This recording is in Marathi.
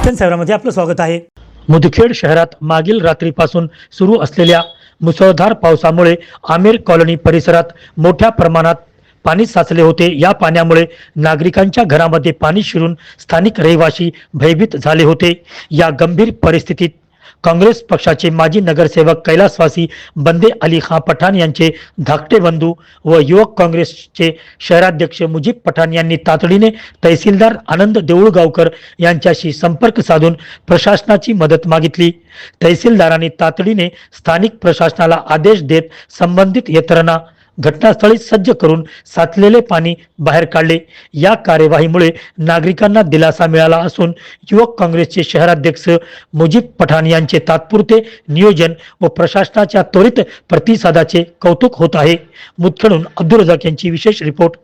दर्शन सेवरामध्ये आपलं स्वागत आहे. मुदखेड शहरात मागील रात्रीपासून सुरू असलेल्या मुसळधार पावसामुळे आमेर कॉलनी परिसरात मोठ्या प्रमाणात पाणी साचले होते. या पाण्यामुळे नागरिकांच्या घरामध्ये पाणी शिरून स्थानिक रहिवासी भयभीत झाले होते. या गंभीर परिस्थितीत काँग्रेस पक्षाचे माजी नगरसेवक कैलासवासी बंदे अली खां पठाण यांचे धाकटे बंधू व युवक काँग्रेसचे शहराध्यक्ष मुजीब पठाण यांनी तातडीने तहसीलदार आनंद देऊळगावकर यांच्याशी संपर्क साधून प्रशासनाची मदत मागितली. तहसीलदारांनी तातडीने स्थानिक प्रशासनाला आदेश देत संबंधित यंत्रणा घटनास्थळी सज्ज करून साचलेले पाणी बाहेर काढले. या कार्यवाहीमुळे नागरिकांना दिलासा मिळाला असून युवक काँग्रेसचे शहराध्यक्ष मुजीब पठाण यांचे तात्पुरते नियोजन व प्रशासनाच्या त्वरित प्रतिसादाचे कौतुक होत आहे. मुदखेडून अब्दुल रजाक यांची विशेष रिपोर्ट.